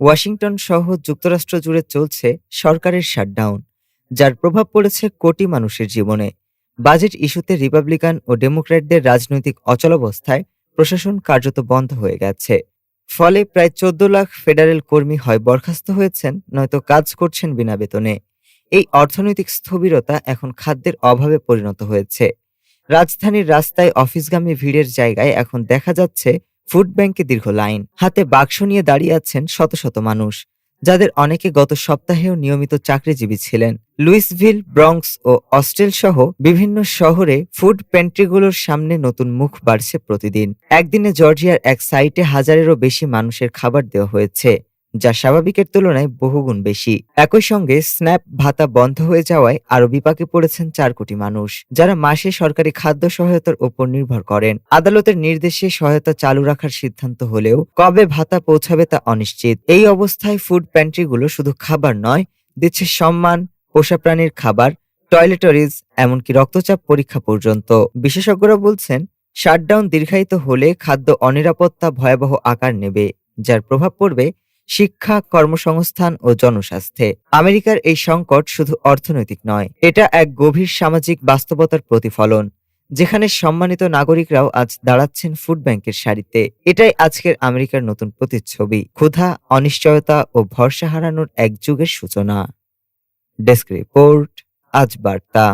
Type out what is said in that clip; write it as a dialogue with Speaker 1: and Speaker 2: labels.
Speaker 1: Washington সহ যুক্তরাষ্ট্র জুড়ে চলছে সরকারের শাটডাউন, যার প্রভাব পড়েছে কোটি মানুষের জীবনে। বাজেট ইস্যুতে রিপাবলিকান ও ডেমোক্র্যাটদের রাজনৈতিক অচলাবস্থায় প্রশাসন কার্যত বন্ধ হয়ে গেছে। ফলে প্রায় চোদ্দ লাখ ফেডারেল কর্মী হয় বরখাস্ত হয়েছেন, নয়তো কাজ করছেন বিনা বেতনে। এই অর্থনৈতিক স্থবিরতা এখন খাদ্যের অভাবে পরিণত হয়েছে। রাজধানীর রাস্তায় অফিসগামী ভিড়ের জায়গায় এখন দেখা যাচ্ছে ফুড ব্যাংকে দীর্ঘ লাইন। হাতে বাক্স নিয়ে দাঁড়িয়ে আছেন শত শত মানুষ, যাদের অনেকে গত সপ্তাহেও নিয়মিত চাকরিজীবী ছিলেন। লুইসভিল ব্রঙ্কস ও অস্ট্রেল সহ বিভিন্ন শহরে ফুড প্যান্ট্রিগুলোর সামনে নতুন মুখ বাড়ছে প্রতিদিন। একদিনে জর্জিয়ার এক সাইটে হাজারেরও বেশি মানুষের খাবার দেওয়া হয়েছে। যা স্বাভাবিকের তুলনায় বহুগুণ বেশি। একই সঙ্গে স্ন্যাপ ভাতা বন্ধ হয়ে যাওয়ায় আরও বিপাকে পড়েছেন চার কোটি মানুষ, যারা মাসে সরকারি খাদ্য সহায়তার উপর নির্ভর করেন। আদালতের নির্দেশে সহায়তা চালু রাখার সিদ্ধান্ত হলেও কবে ভাতা পৌঁছাবে তা অনিশ্চিত। এই অবস্থায় ফুড প্যান্ট্রিগুলো শুধু খাবার নয়, দিচ্ছে সম্মান, পোষা প্রাণীর খাবার, টয়লেটরিজ, এমনকি রক্তচাপ পরীক্ষা পর্যন্ত। বিশেষজ্ঞরা বলছেন, শাটডাউন দীর্ঘায়িত হলে খাদ্য অনিরাপত্তা ভয়াবহ আকার নেবে, যার প্রভাব পড়বে শিক্ষা, কর্মসংস্থান ও জনস্বাস্থ্যে। আমেরিকার এই সংকট শুধু অর্থনৈতিক নয়, এটা এক গভীর সামাজিক বাস্তবতার প্রতিফলন, যেখানে সম্মানিত নাগরিকরাও আজ দাঁড়াচ্ছেন ফুড ব্যাংকের সারিতে। এটাই আজকের আমেরিকার নতুন প্রতিচ্ছবি। ক্ষুধা, অনিশ্চয়তা ও ভরসা হারানোর এক যুগের সূচনা। ডেস্ক রিপোর্ট, আজ বার্তা।